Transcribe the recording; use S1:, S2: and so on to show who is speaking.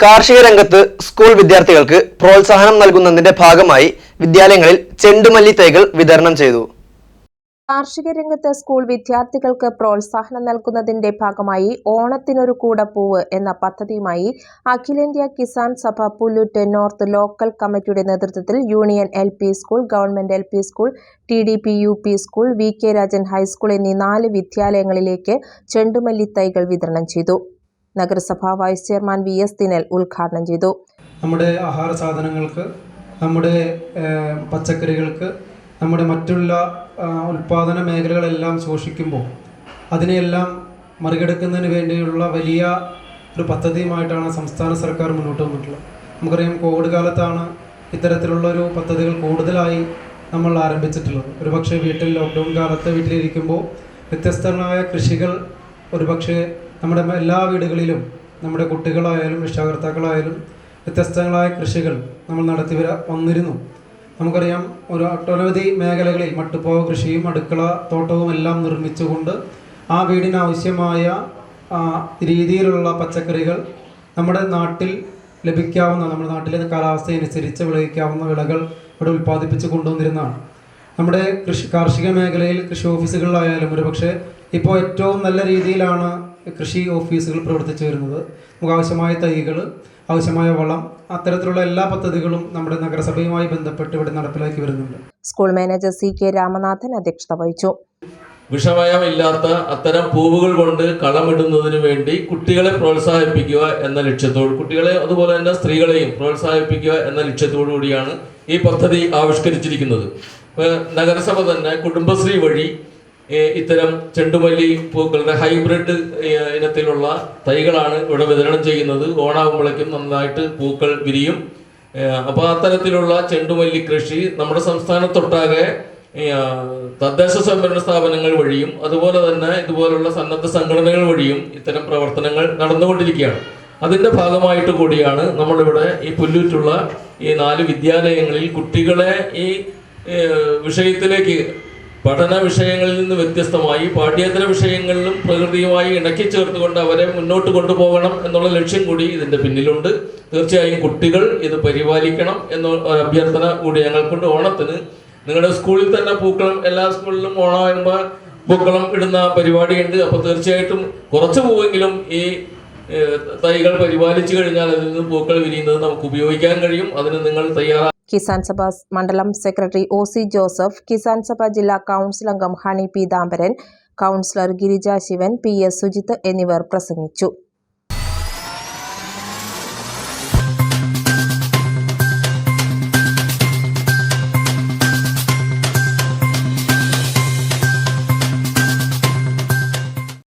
S1: കാർഷിക രംഗത്ത് സ്കൂൾ വിദ്യാർത്ഥികൾക്ക് പ്രോത്സാഹനം നൽകുന്നതിന്റെ ഭാഗമായി വിദ്യാലയങ്ങളിൽ ചെണ്ടുമല്ലി തൈകൾ വിതരണം ചെയ്തു.
S2: കാർഷിക രംഗത്ത് സ്കൂൾ വിദ്യാർത്ഥികൾക്ക് പ്രോത്സാഹനം നൽകുന്നതിന്റെ ഭാഗമായി ഓണത്തിനൊരു കൂടപ്പൂവ് എന്ന പദ്ധതിയുമായി അഖിലേന്ത്യാ കിസാൻ സഭ പുല്ലുറ്റ് നോർത്ത് ലോക്കൽ കമ്മിറ്റിയുടെ നേതൃത്വത്തിൽ union L school government L school T D P U P school V K Rajan high school എന്നീ നാല് വിദ്യാലയങ്ങളിലേക്ക് ചെണ്ടുമല്ലി തൈകൾ വിതരണം ചെയ്തു. നഗരസഭാ vice chairman V S Dinal ഉദ്ഘാടനം ചെയ്തു.
S3: നമ്മുടെ ആഹാര സാധനങ്ങൾക്ക് നമ്മുടെ പച്ചക്കറികൾക്ക് നമ്മുടെ മറ്റുള്ള ഉൽപാദന മേഖലകളെല്ലാം സൂക്ഷിക്കുമ്പോൾ അതിനെയെല്ലാം മറികടക്കുന്നതിന് വേണ്ടിയുള്ള വലിയ ഒരു പദ്ധതിയുമായിട്ടാണ് സംസ്ഥാന സർക്കാർ മുന്നോട്ട് വന്നിട്ടുള്ളത്. നമുക്കറിയാം കോവിഡ് കാലത്താണ് ഇത്തരത്തിലുള്ള ഒരു പദ്ധതികൾ കൂടുതലായി നമ്മൾ ആരംഭിച്ചിട്ടുള്ളത്. ഒരുപക്ഷെ വീട്ടിൽ ലോക്ക്ഡൗൺ കാലത്ത് വീട്ടിലിരിക്കുമ്പോൾ വ്യത്യസ്തങ്ങളായ കൃഷികൾ ഒരുപക്ഷെ നമ്മുടെ എല്ലാ വീടുകളിലും നമ്മുടെ കുട്ടികളായാലും രക്ഷാകർത്താക്കളായാലും വ്യത്യസ്തങ്ങളായ കൃഷികൾ നമ്മൾ നടത്തി വരാ വന്നിരുന്നു. നമുക്കറിയാം ഒരു ഒട്ടനവധി മേഖലകളിൽ മട്ടുപ്പാവ് കൃഷിയും അടുക്കള തോട്ടവും എല്ലാം നിർമ്മിച്ചുകൊണ്ട് ആ വീടിനാവശ്യമായ രീതിയിലുള്ള പച്ചക്കറികൾ നമ്മുടെ നാട്ടിൽ ലഭിക്കാവുന്ന നമ്മുടെ നാട്ടിലെ കാലാവസ്ഥയനുസരിച്ച് വിളയിക്കാവുന്ന വിളകൾ ഇവിടെ ഉൽപ്പാദിപ്പിച്ച് കൊണ്ടുവന്നിരുന്നതാണ്. നമ്മുടെ കൃഷി കാർഷിക മേഖലയിൽ കൃഷി ഓഫീസുകളിലായാലും ഒരുപക്ഷെ ഇപ്പോൾ ഏറ്റവും നല്ല രീതിയിലാണ് കൃഷി ഓഫീസുകൾ പ്രവർത്തിച്ചു വരുന്നത്. നമുക്ക് ആവശ്യമായ തൈകൾ ആവശ്യമായ വളം അത്തരത്തിലുള്ള എല്ലാ പദ്ധതികളും നമ്മുടെ നഗരസഭയുമായി ബന്ധപ്പെട്ട് ഇവിടെ നടപ്പിലാക്കി വരുന്നുണ്ട്.
S2: School manager C K Ramanathan അധ്യക്ഷത വഹിച്ചു.
S4: വിഷമയമില്ലാത്ത അത്തരം പൂവുകൾ കൊണ്ട് കളമിടുന്നതിന് വേണ്ടി കുട്ടികളെ പ്രോത്സാഹിപ്പിക്കുക എന്ന ലക്ഷ്യത്തോട് കുട്ടികളെ അതുപോലെ തന്നെ സ്ത്രീകളെയും പ്രോത്സാഹിപ്പിക്കുക എന്ന ലക്ഷ്യത്തോടു കൂടിയാണ് ഈ പദ്ധതി ആവിഷ്കരിച്ചിരിക്കുന്നത്. നഗരസഭ തന്നെ കുടുംബശ്രീ വഴി ഇത്തരം ചെണ്ടുമല്ലി പൂക്കളുടെ ഹൈബ്രിഡ് ഇനത്തിലുള്ള തൈകളാണ് ഇവിടെ വിതരണം ചെയ്യുന്നത്. ഓണാകുമ്പോഴേക്കും നന്നായിട്ട് പൂക്കൾ വിരിയും. അപ്പൊ അത്തരത്തിലുള്ള ചെണ്ടുമല്ലി കൃഷി നമ്മുടെ സംസ്ഥാനത്തൊട്ടാകെ തദ്ദേശ സ്വയംഭരണ സ്ഥാപനങ്ങൾ വഴിയും അതുപോലെ തന്നെ ഇതുപോലുള്ള സന്നദ്ധ സംഘടനകൾ വഴിയും ഇത്തരം പ്രവർത്തനങ്ങൾ നടന്നുകൊണ്ടിരിക്കുകയാണ്. അതിന്റെ ഭാഗമായിട്ട് കൂടിയാണ് നമ്മളിവിടെ ഈ പുല്ലൂറ്റുള്ള ഈ നാല് വിദ്യാലയങ്ങളിൽ കുട്ടികളെ ഈ വിഷയത്തിലേക്ക് പഠന വിഷയങ്ങളിൽ നിന്ന് വ്യത്യസ്തമായി പാഠ്യേതര വിഷയങ്ങളിലും പ്രകൃതിയുമായി ഇണക്കി ചേർത്തുകൊണ്ട് അവരെ മുന്നോട്ട് കൊണ്ടുപോകണം എന്നുള്ള ലക്ഷ്യം കൂടി ഇതിന്റെ പിന്നിലുണ്ട്. തീർച്ചയായും കുട്ടികൾ ഇത് പരിപാലിക്കണം എന്ന അഭ്യർത്ഥന കൂടി ഞങ്ങൾക്കുണ്ട്. ഓണത്തിന് നിങ്ങളുടെ സ്കൂളിൽ തന്നെ പൂക്കളം എല്ലാ സ്കൂളിലും ഓണം വരുമ്പോൾ പൂക്കളം ഇടുന്ന പരിപാടിയുണ്ട്. അപ്പോൾ തീർച്ചയായിട്ടും കുറച്ച് പൂവെങ്കിലും ഈ തൈകൾ പരിപാലിച്ചു കഴിഞ്ഞാൽ അതിൽ നിന്ന് പൂക്കൾ വിരിയുന്നത് നമുക്ക് ഉപയോഗിക്കാൻ കഴിയും. അതിന് നിങ്ങൾ തയ്യാറാ
S2: കിസാൻ സഭ മണ്ഡലം secretary O C Joseph Kisan Sabha ജില്ലാ കൗൺസിൽ അംഗം Honey P Dambaran councillor Girija Sivan P S Sujith എന്നിവർ പ്രസംഗിച്ചു.